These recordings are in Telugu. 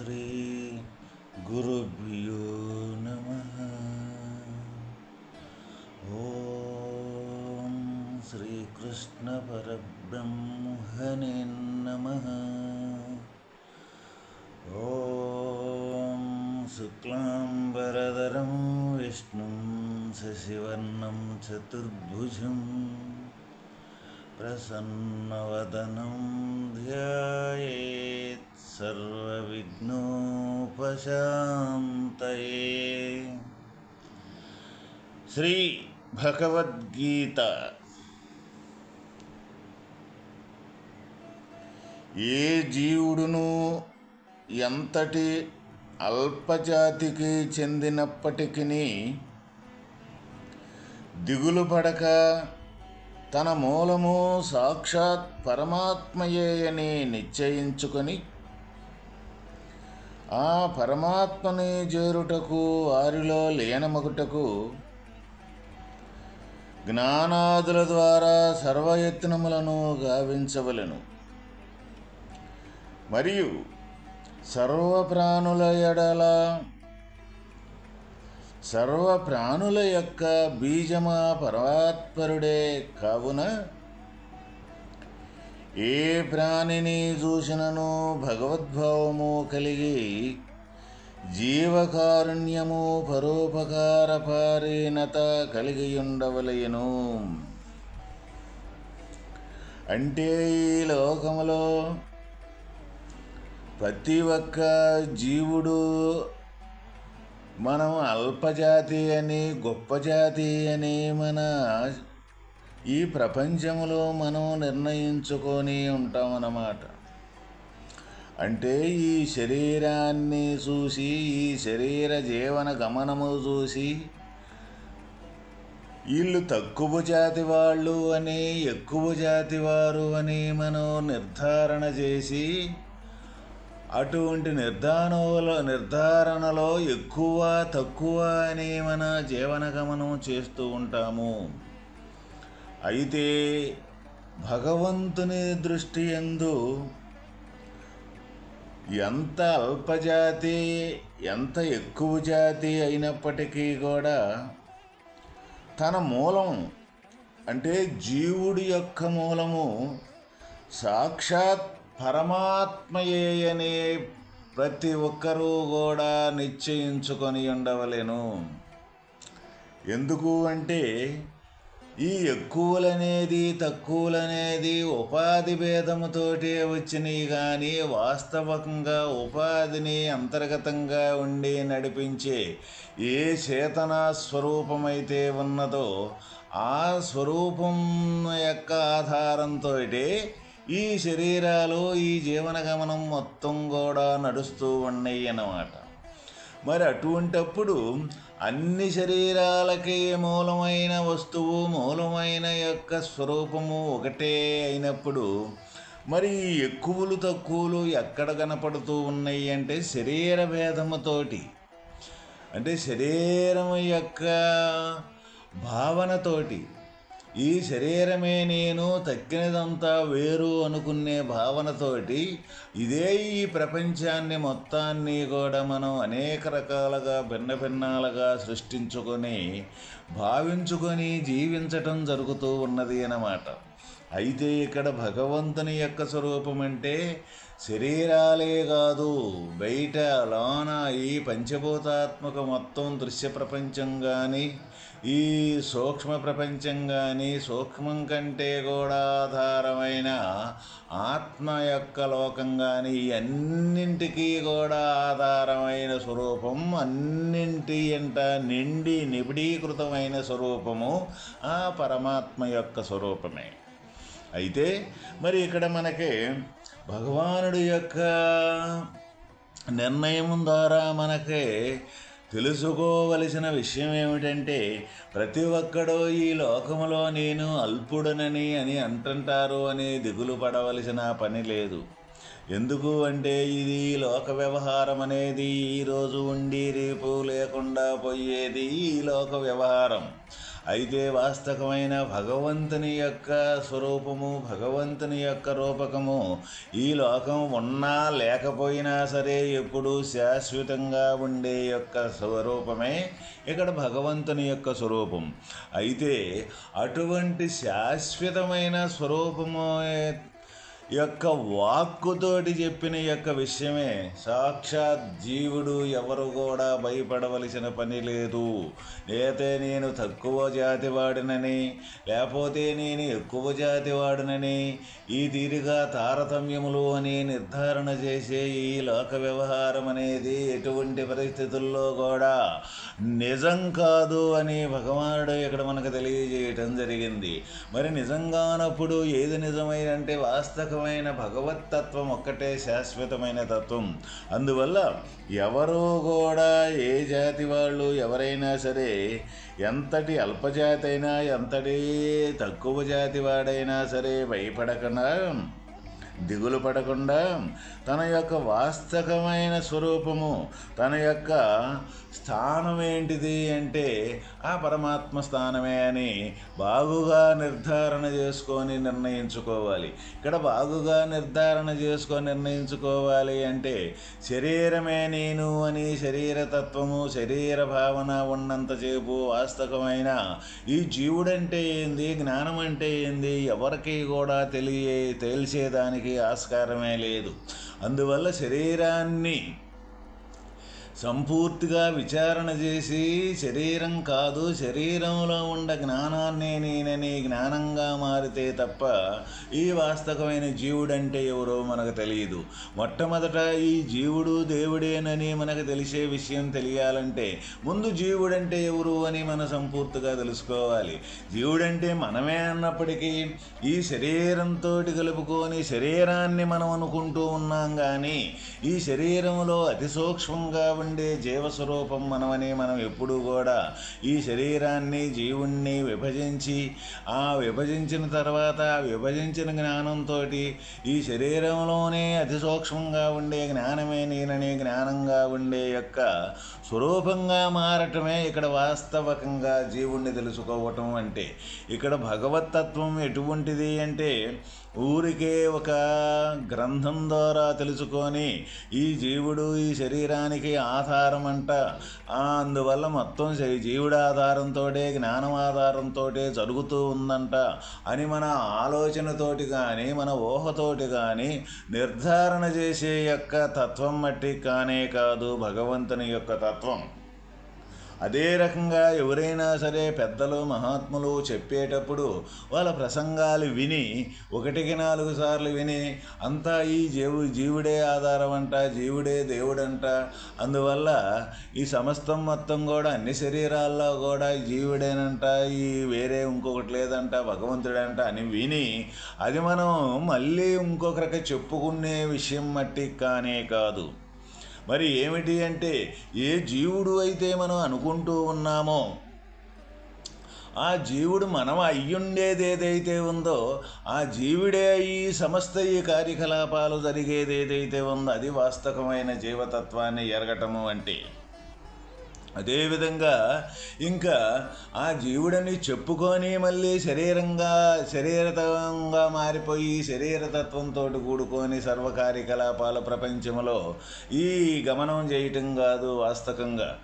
श्रीगुरुभ्यो नमः। ॐ श्रीकृष्णपरब्रह्मणे नमः। ॐ शुक्लाम्बरधरं विष्णुं शशिवर्णं चतुर्भुजम् प्रसन्नवदनं ध्यायेत् सर्व। విఘ్నోపశాంతయే. శ్రీ భగవద్గీత. ఏ జీవుడును ఎంతటి అల్పజాతికి చెందినప్పటికీ దిగులు పడక తన మూలము సాక్షాత్ పరమాత్మయే అని నిశ్చయించుకొని ఆ పరమాత్మని చేరుటకు వారిలో లీనమగుటకు జ్ఞానాదుల ద్వారా సర్వయత్నములను గావించవలను. మరియు సర్వప్రాణుల ఎడల సర్వ ప్రాణుల యొక్క బీజమా పరమాత్మరుడే. కావున ఏ ప్రాణిని చూసినను భగవద్భావము కలిగి జీవకారుణ్యము పరోపకార పారీణత కలిగి ఉండవలయను అంటే ఈ లోకములో ప్రతి ఒక్క జీవుడు మనం అల్పజాతి అని గొప్ప జాతి అని మన ఈ ప్రపంచంలో మనం నిర్ణయించుకొని ఉంటామన్నమాట. అంటే ఈ శరీరాన్ని చూసి ఈ శరీర జీవన గమనము చూసి వీళ్ళు తక్కువ జాతి వాళ్ళు అని ఎక్కువ జాతి వారు అని మనం నిర్ధారణ చేసి అటువంటి నిర్ధారణలో నిర్ధారణలో ఎక్కువ తక్కువ అని మన జీవన గమనం చేస్తూ ఉంటాము. అయితే భగవంతుని దృష్టి ఎందు ఎంత అల్పజాతి ఎంత ఎక్కువ జాతి అయినప్పటికీ కూడా తన మూలం అంటే జీవుడి యొక్క మూలము సాక్షాత్ పరమాత్మయే అనే ప్రతి ఒక్కరూ కూడా నిశ్చయించుకొని ఉండవలేను. ఎందుకు అంటే ఈ ఎక్కువలనేది తక్కువలనేది ఉపాధి భేదముతోటే వచ్చినాయి కానీ వాస్తవంగా ఉపాధిని అంతర్గతంగా ఉండి నడిపించే ఏ చేతన స్వరూపమైతే ఉన్నదో ఆ స్వరూపం యొక్క ఆధారంతో ఈ శరీరాలు ఈ జీవన గమనం మొత్తం కూడా నడుస్తూ ఉన్నాయి అన్నమాట. మరి అటువంటప్పుడు అన్ని శరీరాలకి మూలమైన వస్తువు మూలమైన యొక్క స్వరూపము ఒకటే అయినప్పుడు మరి ఎక్కువలు తక్కువలు ఎక్కడ కనపడుతూ ఉన్నాయి అంటే శరీర భేదముతోటి అంటే శరీరం యొక్క భావనతోటి ఈ శరీరమే నేను తక్కినదంతా వేరు అనుకునే భావనతోటి ఇదే ఈ ప్రపంచాన్ని మొత్తాన్ని కూడా మనం అనేక రకాలుగా భిన్న భిన్నాలుగా సృష్టించుకొని భావించుకొని జీవించటం జరుగుతూ ఉన్నది అన్నమాట. అయితే ఇక్కడ భగవంతుని యొక్క స్వరూపం అంటే శరీరాలే కాదు బయట లోన ఈ పంచభూతాత్మక మొత్తం దృశ్య ప్రపంచం కానీ ఈ సూక్ష్మ ప్రపంచం కానీ సూక్ష్మం కంటే కూడా ఆధారమైన ఆత్మ యొక్క లోకం కానీ అన్నింటికీ కూడా ఆధారమైన స్వరూపం అన్నింటి ఎంట నిండి నిబిడీకృతమైన స్వరూపము ఆ పరమాత్మ యొక్క స్వరూపమే. అయితే మరి ఇక్కడ మనకి భగవానుడి యొక్క నిర్ణయం ద్వారా మనకి తెలుసుకోవలసిన విషయం ఏమిటంటే ప్రతి ఒక్కడూ ఈ లోకములో నేను అల్పుడనని అని అంటుంటారు అని దిగులు పడవలసిన పని లేదు. ఎందుకు అంటే ఇది లోక వ్యవహారం అనేది ఈరోజు ఉండి రేపు లేకుండా పోయేది ఈ లోక వ్యవహారం. అయితే వాస్తవమైన భగవంతుని యొక్క స్వరూపము భగవంతుని యొక్క రూపకము ఈ లోకం ఉన్నా లేకపోయినా సరే ఎప్పుడూ శాశ్వతంగా ఉండే యొక్క స్వరూపమే ఇక్కడ భగవంతుని యొక్క స్వరూపం. అయితే అటువంటి శాశ్వతమైన స్వరూపము యొక్క వాక్కుతోటి చెప్పిన యొక్క విషయమే. సాక్షాత్ జీవుడు ఎవరు కూడా భయపడవలసిన పని లేదు. లేతే నేను తక్కువ జాతి వాడినని లేకపోతే నేను ఎక్కువ జాతి వాడినని ఈ తీరుగా తారతమ్యములు అని నిర్ధారణ చేసే ఈ లోక వ్యవహారం అనేది ఎటువంటి పరిస్థితుల్లో కూడా నిజం కాదు అని భగవానుడు ఇక్కడ మనకు తెలియజేయటం జరిగింది. మరి నిజంగానప్పుడు ఏది నిజమైనంటే వాస్తవ శాశ్వతమైన భగవత్తత్వం ఒక్కటే శాశ్వతమైన తత్వం. అందువల్ల ఎవరు కూడా ఏ జాతి వాళ్ళు ఎవరైనా సరే ఎంతటి అల్పజాతి అయినా ఎంతటి తక్కువ జాతి వాడైనా సరే భయపడకుండా దిగులు పడకుండా తన యొక్క వాస్తవమైన స్వరూపము తన యొక్క స్థానం ఏంటిది అంటే ఆ పరమాత్మ స్థానమే అని బాగుగా నిర్ధారణ చేసుకొని నిర్ణయించుకోవాలి. ఇక్కడ బాగుగా నిర్ధారణ చేసుకొని నిర్ణయించుకోవాలి అంటే శరీరమే నేను అని శరీరతత్వము శరీర భావన ఉన్నంతసేపు వాస్తవమైన ఈ జీవుడంటే ఏంది జ్ఞానం అంటే ఏంది ఎవరికి కూడా తెలియ తెలిసేదానికి ఆస్కారమే లేదు. అందువల్ల శరీరాన్ని సంపూర్తిగా విచారణ చేసి శరీరం కాదు శరీరంలో ఉండ జ్ఞానాన్ని నేనని జ్ఞానంగా మారితే తప్ప ఈ వాస్తవమైన జీవుడంటే ఎవరో మనకు తెలియదు. మొట్టమొదట ఈ జీవుడు దేవుడేనని మనకు తెలిసే విషయం తెలియాలంటే ముందు జీవుడంటే ఎవరు అని మనం సంపూర్తిగా తెలుసుకోవాలి. జీవుడంటే మనమే అన్నప్పటికీ ఈ శరీరంతో కలుపుకొని శరీరాన్ని మనం అనుకుంటూ ఉన్నాం కానీ ఈ శరీరంలో అతి సూక్ష్మంగా ఉండే ఉండే జీవస్వరూపం మనమని మనం ఎప్పుడూ కూడా ఈ శరీరాన్ని జీవుణ్ణి విభజించి ఆ విభజించిన తర్వాత విభజించిన జ్ఞానంతో ఈ శరీరంలోనే అతి సూక్ష్మంగా ఉండే జ్ఞానమే నేననే జ్ఞానంగా ఉండే యొక్క స్వరూపంగా మారటమే ఇక్కడ వాస్తవకంగా జీవుణ్ణి తెలుసుకోవటం అంటే. ఇక్కడ భగవతత్వం ఎటువంటిది అంటే ఊరికే ఒక గ్రంథం ద్వారా తెలుసుకొని ఈ జీవుడు ఈ శరీరానికి ఆధారం అంట అందువల్ల మొత్తం జీవుడు ఆధారంతో జ్ఞానం ఆధారంతో జరుగుతూ ఉందంట. అని మన ఆలోచనతోటి కానీ మన ఊహతోటి కానీ నిర్ధారణ చేసే యొక్క తత్వం మట్టి కానే కాదు భగవంతుని యొక్క తత్వం. అదే రకంగా ఎవరైనా సరే పెద్దలు మహాత్ములు చెప్పేటప్పుడు వాళ్ళ ప్రసంగాలు విని ఒకటికి నాలుగు సార్లు విని అంతా ఈ జీవు జీవుడే ఆధారం అంట జీవుడే దేవుడంట. అందువల్ల ఈ సమస్తం మొత్తం కూడా అన్ని శరీరాల్లో కూడా జీవుడేనంట ఈ వేరే ఇంకొకటి లేదంట భగవంతుడంట అని విని అది మనం మళ్ళీ ఇంకొకరికి చెప్పుకునే విషయం మట్టి కానే కాదు. మరి ఏమిటి అంటే ఏ జీవుడు అయితే మనం అనుకుంటూ ఉన్నామో ఆ జీవుడు మనం అయ్యుండేది ఏదైతే ఉందో ఆ జీవుడే ఈ సమస్త ఈ కార్యకలాపాలు జరిగేది ఏదైతే ఉందో అది వాస్తవమైన జీవతత్వాన్ని ఎరగటము అంటే. అదేవిధంగా ఇంకా ఆ జీవుడని చెప్పుకొని మళ్ళీ శరీరంగా శరీరతంగా మారిపోయి శరీరతత్వంతో కూడుకొని సర్వకార్యకలాపాల ప్రపంచంలో ఈ గమనం చేయటం కాదు వాస్తవంగా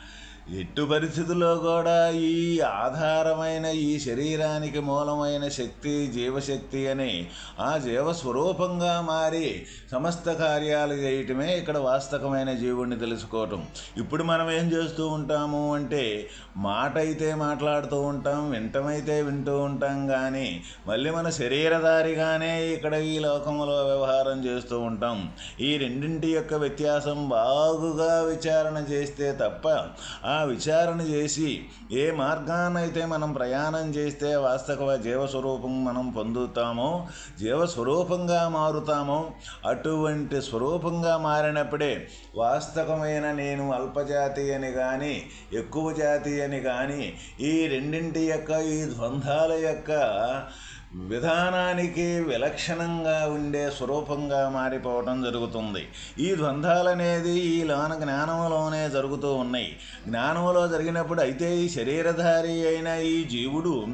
ఎట్టు పరిస్థితుల్లో కూడా ఈ ఆధారమైన ఈ శరీరానికి మూలమైన శక్తి జీవశక్తి అని ఆ జీవస్వరూపంగా మారి సమస్త కార్యాలు చేయటమే ఇక్కడ వాస్తవమైన జీవుణ్ణి తెలుసుకోవటం. ఇప్పుడు మనం ఏం చేస్తూ ఉంటాము అంటే మాట అయితే మాట్లాడుతూ ఉంటాం వింటమైతే వింటూ ఉంటాం కానీ మళ్ళీ మన శరీరధారిగానే ఇక్కడ ఈ లోకంలో వ్యవహారం చేస్తూ ఉంటాం. ఈ రెండింటి యొక్క వ్యత్యాసం బాగుగా విచారణ చేస్తే తప్ప ఆ విచారణ చేసి ఏ మార్గాన్నైతే మనం ప్రయాణం చేస్తే వాస్తవ జీవస్వరూపం మనం పొందుతామో జీవస్వరూపంగా మారుతామో అటువంటి స్వరూపంగా మారినప్పుడే వాస్తవమైన నేను అల్పజాతి అని కానీ ఎక్కువ జాతి అని కానీ ఈ రెండింటి యొక్క ఈ ద్వంద్వాల యొక్క విధానానికి విలక్షణంగా ఉండే స్వరూపంగా మారిపోవటం జరుగుతుంది. ఈ ద్వంద్వాలనేది ఈ లోన జ్ఞానంలోనే జరుగుతూ ఉన్నాయి. జ్ఞానంలో జరిగినప్పుడు అయితే ఈ శరీరధారి అయిన ఈ జీవుడు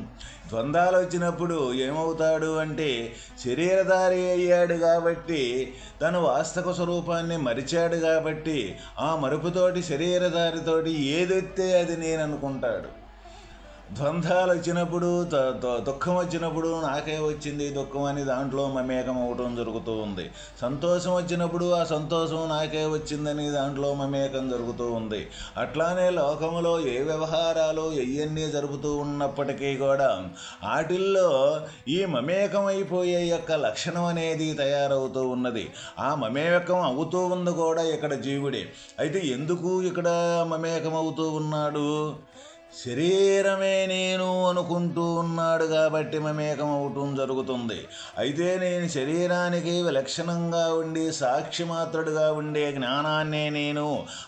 ద్వంద్వాలు వచ్చినప్పుడు ఏమవుతాడు అంటే శరీరధారి అయ్యాడు కాబట్టి తను వాస్తవ స్వరూపాన్ని మరిచాడు కాబట్టి ఆ మరుపుతోటి శరీరధారితోటి ఏదైతే అది నేను అనుకుంటాడు ద్వంద్వాలు వచ్చినప్పుడు దుఃఖం వచ్చినప్పుడు నాకే వచ్చింది దుఃఖం అని దాంట్లో మమేకం అవటం జరుగుతూ ఉంది. సంతోషం వచ్చినప్పుడు ఆ సంతోషం నాకే వచ్చిందని దాంట్లో మమేకం జరుగుతూ ఉంది. అట్లానే లోకంలో ఏ వ్యవహారాలు ఎయ్యన్నీ జరుగుతూ ఉన్నప్పటికీ కూడా వాటిల్లో ఈ మమేకం అయిపోయే యొక్క లక్షణం అనేది తయారవుతూ ఉన్నది. ఆ మమేకం అవుతూ ఉంది కూడా ఇక్కడ జీవుడే. అయితే ఎందుకు ఇక్కడ మమేకం అవుతూ ఉన్నాడు? శరీరమే నేను అనుకుంటూ ఉన్నాడు కాబట్టి మమేకం అవటం జరుగుతుంది. అయితే నేను శరీరానికి విలక్షణంగా ఉండి సాక్షి మాత్రుడుగా ఉండే జ్ఞానాన్నే నేను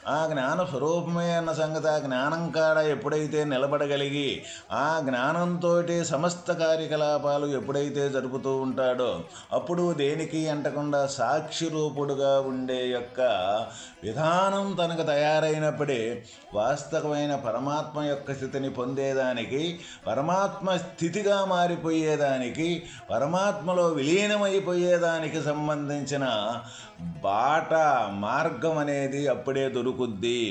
ఆ జ్ఞాన స్వరూపమే అన్న సంగతి ఆ జ్ఞానం కాడ ఎప్పుడైతే నిలబడగలిగి ఆ జ్ఞానంతో సమస్త కార్యకలాపాలు ఎప్పుడైతే జరుపుతూ ఉంటాడో అప్పుడు దేనికి అంటకుండా సాక్షి రూపుడుగా ఉండే యొక్క విధానం తనకు తయారైనప్పుడే వాస్తవమైన పరమాత్మ యొక్క స్థితిని పొందేదానికి పరమాత్మ స్థితిగా మారిపోయేదానికి పరమాత్మలో విలీనమైపోయేదానికి సంబంధించిన బాట మార్గం అనేది అప్పుడే దొరుకుద్ది.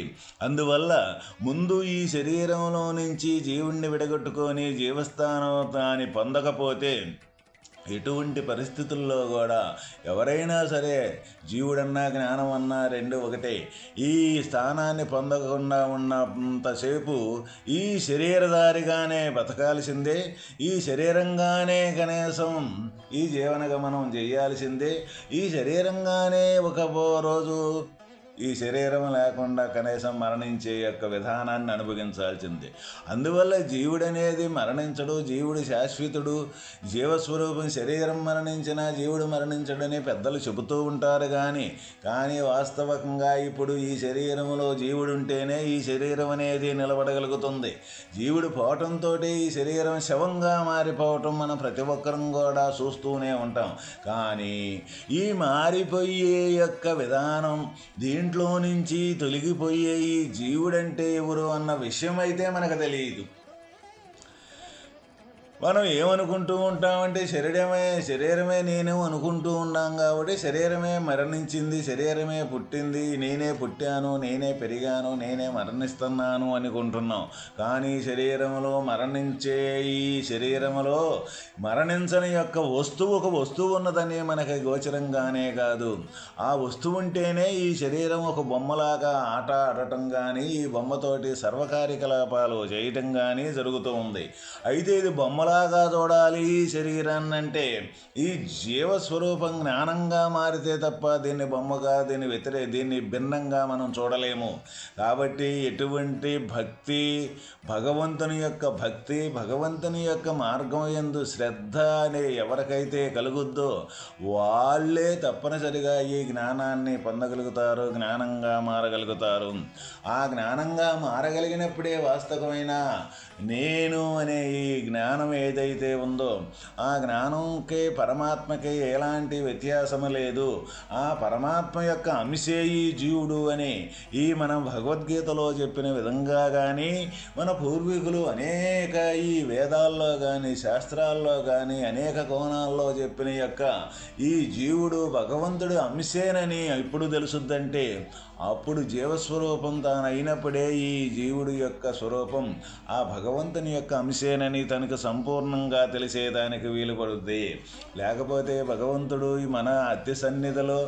అందువల్ల ముందు ఈ శరీరంలో నుంచి జీవుణ్ణి విడగొట్టుకొని జీవస్థానం దాన్ని పొందకపోతే ఎటువంటి పరిస్థితుల్లో కూడా ఎవరైనా సరే జీవుడన్నా జ్ఞానం అన్నా రెండు ఒకటే. ఈ స్థానాన్ని పొందకుండా ఉన్నంతసేపు ఈ శరీరధారిగానే బతకాల్సిందే ఈ శరీరంగానే కనీసం ఈ జీవన గమనం చేయాల్సిందే ఈ శరీరంగానే ఒక రోజు ఈ శరీరం లేకుండా కనీసం మరణించే యొక్క విధానాన్ని అనుభవించాల్సిందే. అందువల్ల జీవుడనేది మరణించడు జీవుడు శాశ్వతుడు జీవస్వరూపం శరీరం మరణించినా జీవుడు మరణించడని పెద్దలు చెబుతూ ఉంటారు కానీ కానీ వాస్తవకంగా ఇప్పుడు ఈ శరీరంలో జీవుడు ఉంటేనే ఈ శరీరం అనేది నిలబడగలుగుతుంది. జీవుడు పోవటంతో ఈ శరీరం శవంగా మారిపోవటం మనం ప్రతి ఒక్కరం కూడా చూస్తూనే ఉంటాం. కానీ ఈ మారిపోయే యొక్క విధానం దీని ఇంట్లో నుంచి తొలగిపోయే ఈ జీవుడంటే ఎవరు అన్న విషయం అయితే మనకు తెలియదు. మనం ఏమనుకుంటూ ఉంటామంటే శరీరమే శరీరమే నేను అనుకుంటూ ఉన్నాం కాబట్టి శరీరమే మరణించింది శరీరమే పుట్టింది నేనే పుట్టాను నేనే పెరిగాను నేనే మరణిస్తున్నాను అనుకుంటున్నాం. కానీ శరీరంలో మరణించే ఈ శరీరంలో మరణించని యొక్క వస్తువు ఒక వస్తువు ఉన్నదని మనకి గోచరంగానే కాదు. ఆ వస్తువు ఉంటేనే ఈ శరీరం ఒక బొమ్మలాగా ఆట ఆడటం కానీ ఈ బొమ్మతోటి సర్వకార్యకలాపాలు చేయటం కానీ జరుగుతూ ఉంది. అయితే ఇది బొమ్మలా ఎలాగా చూడాలి ఈ శరీరాన్ని అంటే ఈ జీవస్వరూపం జ్ఞానంగా మారితే తప్ప దీన్ని బొమ్మగా దీన్ని వ్యతిరే దీన్ని భిన్నంగా మనం చూడలేము. కాబట్టి ఎటువంటి భక్తి భగవంతుని యొక్క భక్తి భగవంతుని యొక్క మార్గం ఎందు శ్రద్ధ అనే ఎవరికైతే కలుగుద్దో వాళ్ళే తప్పనిసరిగా ఈ జ్ఞానాన్ని పొందగలుగుతారు జ్ఞానంగా మారగలుగుతారు. ఆ జ్ఞానంగా మారగలిగినప్పుడే వాస్తవమైన నేను అనే ఈ జ్ఞానం ఏదైతే ఉందో ఆ జ్ఞానంకే పరమాత్మకే ఎలాంటి వ్యత్యాసము లేదు. ఆ పరమాత్మ యొక్క అంశే ఈ జీవుడు అని ఈ మనం భగవద్గీతలో చెప్పిన విధంగా కానీ మన పూర్వీకులు అనేక ఈ వేదాల్లో కానీ శాస్త్రాల్లో కానీ అనేక కోణాల్లో చెప్పిన యొక్క ఈ జీవుడు భగవంతుడు అంశేనని ఇప్పుడు తెలుసుద్దంటే అప్పుడు జీవస్వరూపం తాను అయినప్పుడే ఈ జీవుడి యొక్క స్వరూపం ఆ భగవంతుని యొక్క అంశేనని తనకు సంపూర్ణంగా తెలిసేదానికి వీలు పడుద్ది లేకపోతే భగవంతుడు మన అతి సన్నిధిలో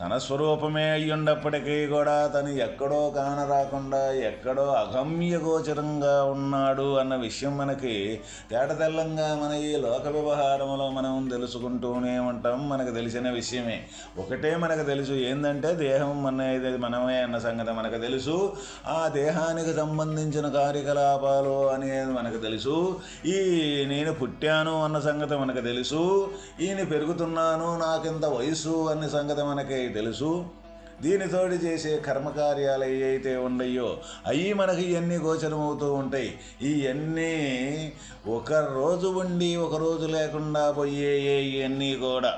తన స్వరూపమే అయ్యుండప్పటికీ కూడా తను ఎక్కడో కానరాకుండా ఎక్కడో అగమ్య గోచరంగా ఉన్నాడు అన్న విషయం మనకి తేటతెల్లంగా మన ఈ లోక వ్యవహారంలో మనం తెలుసుకుంటూనే ఉంటాం. మనకు తెలిసిన విషయమే. ఒకటే మనకు తెలుసు. ఏంటంటే దేహం అనేది మనమే అన్న సంగతి మనకు తెలుసు. ఆ దేహానికి సంబంధించిన కార్యకలాపాలు అనేది మనకు తెలుసు. ఈ నేను పుట్టాను అన్న సంగతి మనకు తెలుసు. ఈయన పెరుగుతున్నాను నాకింత వయసు అన్న సంగతి మనకి తెలుసు? దీనితోటి చేసే కర్మకార్యాలు ఏవైతే ఉన్నాయో అవి మనకి ఇవన్నీ గోచరమవుతూ ఉంటాయి? ఇవన్నీ ఒక రోజు ఉండి ఒక రోజు లేకుండా పోయే ఇవన్నీ కూడా.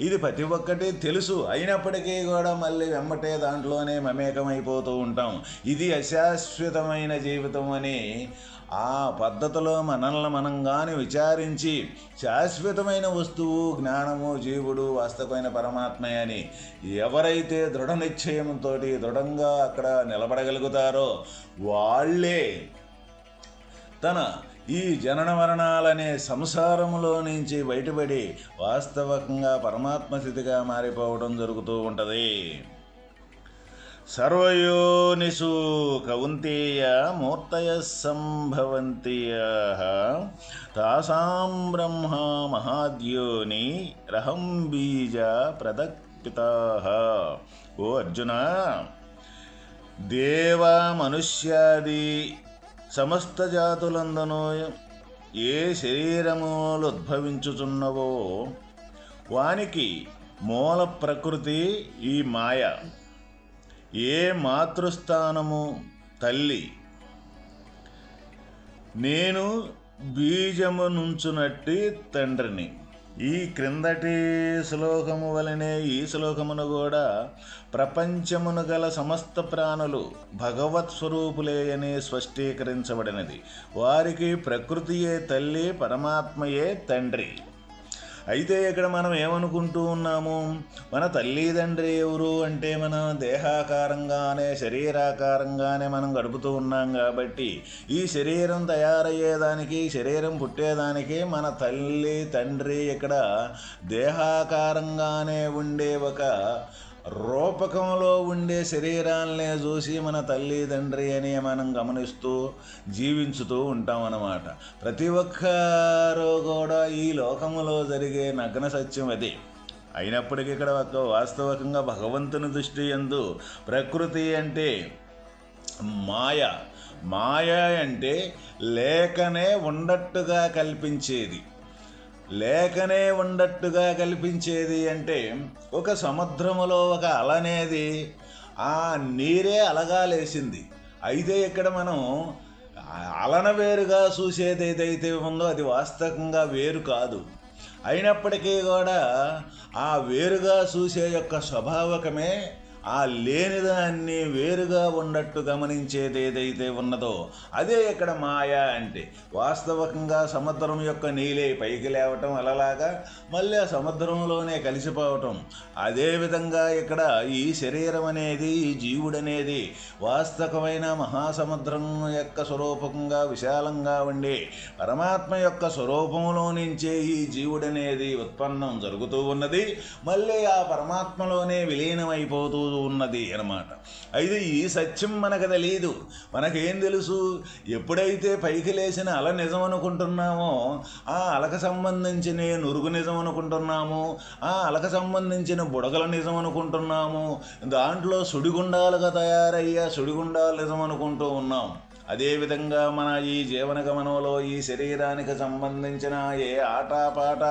ఇది ప్రతి ఒక్కటి తెలుసు. అయినప్పటికీ కూడా మళ్ళీ వెంబటే దాంట్లోనే మమేకమైపోతూ ఉంటాం. ఇది అశాశ్వతమైన జీవితం అని ఆ పద్ధతిలో మనల్ని మనం విచారించి శాశ్వతమైన వస్తువు జ్ఞానము జీవుడు వాస్తవమైన పరమాత్మ అని ఎవరైతే దృఢ నిశ్చయంతో దృఢంగా అక్కడ నిలబడగలుగుతారో వాళ్ళే తన ఈ జనన మరణాలనే సంసారములో నుంచి బయటపడి వాస్తవంగా పరమాత్మ స్థితిగా మారిపోవడం జరుగుతూ ఉంటుంది. సర్వయోనిషు కౌంతేయ మూర్తయ సంభవంతయ. తాసాం బ్రహ్మ మహాద్యోని రహం బీజ ప్రదక్పిత ఓ అర్జున దేవ మనుష్యాది సమస్త జాతులందనూ ఏ శరీరములు ఉద్భవించుచున్నవో వానికి మూల ప్రకృతి ఈ మాయ. ఏ మాతృస్థానము తల్లి? నేను బీజము నుంచునట్టి తండ్రిని. ఈ క్రిందటి శ్లోకము వలనే ఈ శ్లోకమును కూడా ప్రపంచమును గల సమస్త ప్రాణులు భగవత్ స్వరూపులే అని స్పష్టీకరించబడినది. వారికి ప్రకృతియే తల్లి పరమాత్మయే తండ్రి. అయితే ఇక్కడ మనం ఏమనుకుంటూ ఉన్నాము? మన తల్లిదండ్రి ఎవరు అంటే మనం దేహాకారంగానే శరీరాకారంగానే మనం గడుపుతూ ఉన్నాం కాబట్టి ఈ శరీరం తయారయ్యేదానికి శరీరం పుట్టేదానికి మన తల్లి తండ్రి ఇక్కడ దేహాకారంగానే ఉండే ఒక రూపకంలో ఉండే శరీరాలనే చూసి మన తల్లిదండ్రి అని మనం గమనిస్తూ జీవించుతూ ఉంటాం అన్నమాట ప్రతి ఒక్కరూ కూడా ఈ లోకంలో జరిగే నగ్న సత్యం అది. అయినప్పటికీ ఇక్కడ ఒక వాస్తవకంగా భగవంతుని దృష్టి ఎందు ప్రకృతి అంటే మాయ. మాయ అంటే లేకనే ఉండట్టుగా కల్పించేది. లేకనే ఉండట్టుగా కల్పించేది అంటే ఒక సముద్రములో ఒక అలనేది ఆ నీరే అలగాలేసింది అయితే ఇక్కడ మనం అలన వేరుగా చూసేది ఏదైతే ఉందో అది వాస్తవంగా వేరు కాదు. అయినప్పటికీ కూడా ఆ వేరుగా చూసే యొక్క స్వభావకమే ఆ లేనిదాన్ని వేరుగా ఉన్నట్టు గమనించేది ఏదైతే ఉన్నదో అదే ఇక్కడ మాయ అంటే. వాస్తవకంగా సముద్రం యొక్క నీలే పైకి లేవటం అలలాగా మళ్ళీ ఆ సముద్రంలోనే కలిసిపోవటం. అదేవిధంగా ఇక్కడ ఈ శరీరం అనేది ఈ జీవుడనేది వాస్తవమైన మహాసముద్రం యొక్క స్వరూపంగా విశాలంగా ఉండి పరమాత్మ యొక్క స్వరూపంలో నుంచే ఈ జీవుడనేది ఉత్పన్నం జరుగుతూ ఉన్నది. మళ్ళీ ఆ పరమాత్మలోనే విలీనమైపోతూ ఉన్నది అనమాట అయితే ఈ సత్యం మనకు తెలియదు మనకేం తెలుసు? ఎప్పుడైతే పైకి లేచిన అల నిజం అనుకుంటున్నామో ఆ అలక సంబంధించిన నురుగు నిజం అనుకుంటున్నాము ఆ అలక సంబంధించిన బుడగల నిజం అనుకుంటున్నాము దాంట్లో సుడిగుండాలుగా తయారయ్యా సుడిగుండాలు నిజం అనుకుంటూ ఉన్నాం. అదేవిధంగా మన ఈ జీవన గమనంలో ఈ శరీరానికి సంబంధించిన ఏ ఆటపాట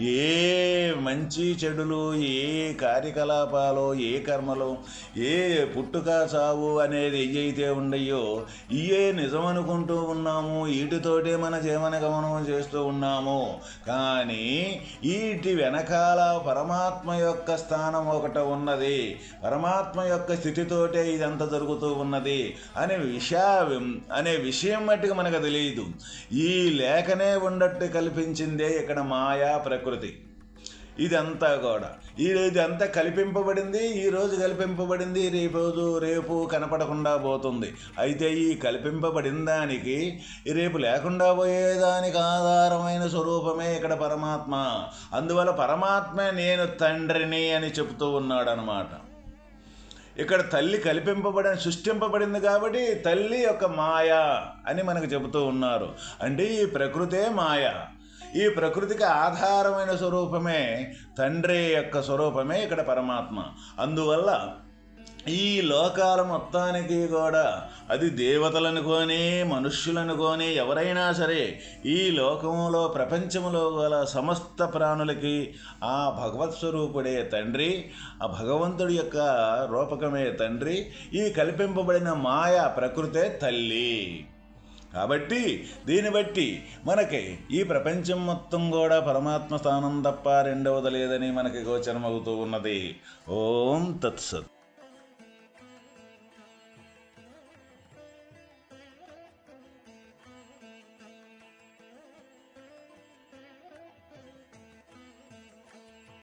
ఏ మంచి చెడులు ఏ కార్యకలాపాలు ఏ కర్మలు ఏ పుట్టుక చావు అనేది ఏయైతే ఉండయో ఇయే నిజం అనుకుంటూ ఉన్నాము వీటితోటే మన జీవన గమనం చేస్తూ ఉన్నాము. కానీ వీటి వెనకాల పరమాత్మ యొక్క స్థానం ఒకటి ఉన్నది. పరమాత్మ యొక్క స్థితితోటే ఇదంతా జరుగుతూ ఉన్నది అనే విషా అనే విషయం మట్టుకు మనకు తెలియదు. ఈ లేఖనే ఉండట్టు కల్పించిందే ఇక్కడ మాయా ప్రకృతి. ఇదంతా కూడా. ఈ అంతా కల్పింపబడింది? ఈ రోజు కల్పింపబడింది రేపు రేపు కనపడకుండా పోతుంది. అయితే ఈ కల్పింపబడిన దానికి రేపు లేకుండా పోయేదానికి ఆధారమైన స్వరూపమే ఇక్కడ పరమాత్మ. అందువల్ల పరమాత్మ నేను తండ్రిని అని చెబుతూ ఉన్నాడు అనమాట ఇక్కడ తల్లి కల్పింపబడిన సృష్టింపబడింది కాబట్టి తల్లి యొక్క మాయ అని మనకు చెబుతూ ఉన్నారు. అంటే ఈ ప్రకృతే మాయ. ఈ ప్రకృతికి ఆధారమైన స్వరూపమే తండ్రి యొక్క స్వరూపమే ఇక్కడ పరమాత్మ. అందువల్ల ఈ లోకాల మొత్తానికి కూడా అది దేవతలనుకొని మనుష్యులనుకొని ఎవరైనా సరే ఈ లోకంలో ప్రపంచంలో గల సమస్త ప్రాణులకి ఆ భగవత్ స్వరూపుడే తండ్రి ఆ భగవంతుడి యొక్క రూపకమే తండ్రి ఈ కల్పింపబడిన మాయ ప్రకృతే తల్లి. కాబట్టి దీన్ని బట్టి మనకి ఈ ప్రపంచం మొత్తం కూడా పరమాత్మ స్థానం తప్ప రెండవది లేదని మనకి గోచరమవుతూ ఉన్నది. ఓం తత్సత్.